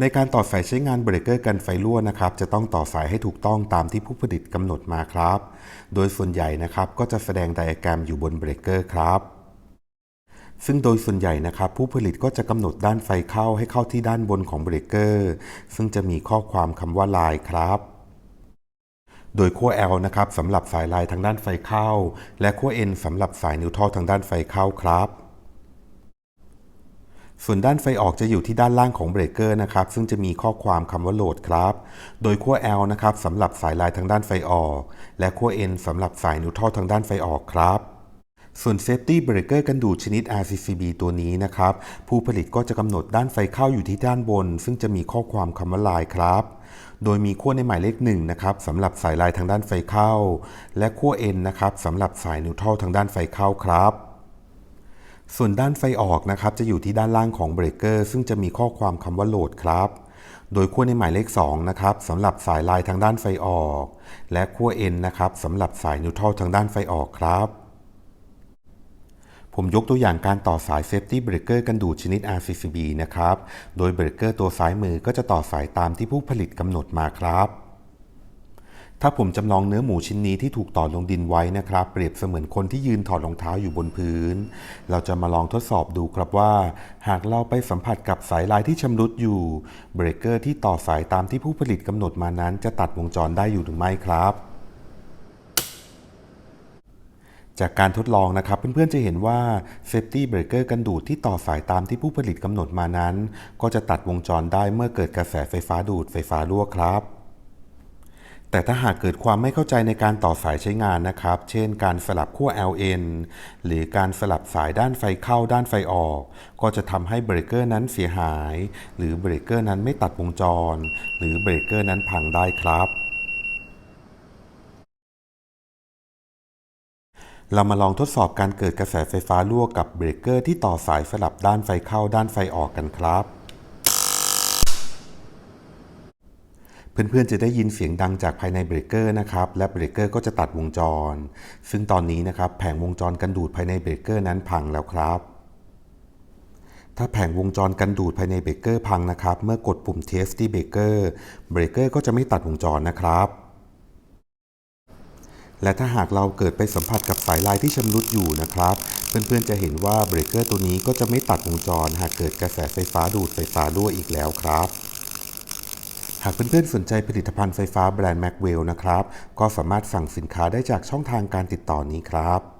ในการต่อสายใช้งานเบรกเกอร์กันไฟรั่วนะครับ จะต้องต่อสายให้ถูกต้องตามที่ผู้ผลิตกำหนดมาครับ โดยส่วนใหญ่นะครับก็จะแสดงไดอะแกรมอยู่บนเบรกเกอร์ครับ ซึ่งโดยส่วนใหญ่นะครับ ผู้ผลิตก็จะกำหนดด้านไฟเข้าให้เข้าที่ด้านบนของเบรกเกอร์ซึ่งจะมีข้อความคำว่าลายครับโดยขั้ว L นะครับสำหรับสายลายทางด้านไฟเข้า และขั้ว N สำหรับสายนิวทรัลทางด้านไฟเข้าครับ ส่วนด้านไฟออกจะอยู่ที่ด้านล่างของเบรกเกอร์นะครับ ซึ่งจะมีข้อความคำว่าโหลดครับ โดยขั้ว L นะครับสำหรับสายลายทางด้านไฟออก และขั้ว N สำหรับสายนิวทรัลทางด้านไฟออกครับส่วน Safety Breaker กันดูดชนิด RCCB ตัวนี้นะครับ ผู้ผลิตก็จะกำหนดด้านไฟเข้าอยู่ที่ด้านบน ซึ่งจะมีข้อความคำว่าลายครับ โดยมีขั้วในหมายเลข1นะครับสำหรับสายลายทางด้านไฟเข้า และขั้ว N นะครับสำหรับสายนิวทรัลทางด้านไฟเข้าครับ ส่วนด้านไฟออกนะครับจะอยู่ที่ด้านล่างของเบรกเกอร์ซึ่งจะมีข้อความคำว่าโหลดครับ โดยขั้วในหมายเลข 2 นะครับสำหรับสายลายทางด้านไฟออก และขั้ว N นะครับสำหรับสายนิวทรัลทางด้านไฟออกครับ ผมยกตัวอย่างการต่อสาย Safety Breaker กันดูดชนิด RCCB นะครับ โดยเบรกเกอร์ตัวซ้ายมือก็จะต่อสายตามที่ผู้ผลิตกำหนดมาครับ ถ้าผมจำลองเนื้อหมูชิ้นนี้ที่ถูกต่อลงดินไว้นะครับ เปรียบเสมือนคนที่ยืนถอดรองเท้าอยู่บนพื้น เราจะมาลองทดสอบดูครับว่า หากเราไปสัมผัสกับสายลายที่ชำรุดอยู่ เบรกเกอร์ที่ต่อสายตามที่ผู้ผลิตกำหนดมานั้น จะตัดวงจรได้อยู่หรือไม่ครับจากการทดลองนะครับเพื่อนๆจะเห็นว่า Safety Breaker กันดูดที่ต่อสายตามที่ผู้ผลิตกำหนดมานั้น ก็จะตัดวงจรได้เมื่อเกิดกระแสไฟฟ้าดูดไฟฟ้ารั่วครับ แต่ถ้าหากเกิดความไม่เข้าใจในการต่อสายใช้งานนะครับ เช่น การสลับขั้ว LN หรือการสลับสายด้านไฟเข้าด้านไฟออก ก็จะทำให้เบรกเกอร์นั้นเสียหาย หรือเบรกเกอร์นั้นไม่ตัดวงจร หรือเบรกเกอร์นั้นพังได้ครับเรามาลองทดสอบการเกิดกระแสไฟฟ้ารั่วกับเบรกเกอร์ที่ต่อสายสลับด้านไฟเข้าด้านไฟออกกันครับ เพื่อนๆ จะได้ยินเสียงดังจากภายในเบรกเกอร์นะครับ และเบรกเกอร์ก็จะตัดวงจร ซึ่งตอนนี้นะครับแผงวงจรกันดูดภายในเบรกเกอร์นั้นพังแล้วครับ ถ้าแผงวงจรกันดูดภายในเบรกเกอร์พังนะครับ เมื่อกดปุ่ม test ที่เบรกเกอร์ เบรกเกอร์ก็จะไม่ตัดวงจรนะครับและถ้าหากเราเกิดไปสัมผัสกับสายลายที่ชำรุดอยู่นะครับ เพื่อนๆจะเห็นว่าเบรกเกอร์ตัวนี้ก็จะไม่ตัดวงจร หากเกิดกระแสไฟฟ้าดูดไฟฟ้ารั่วอีกแล้วครับ หากเพื่อนๆสนใจผลิตภัณฑ์ไฟฟ้าแบรนด์แม็กเวลนะครับ ก็สามารถสั่งสินค้าได้จากช่องทางการติดต่อนี้ครับ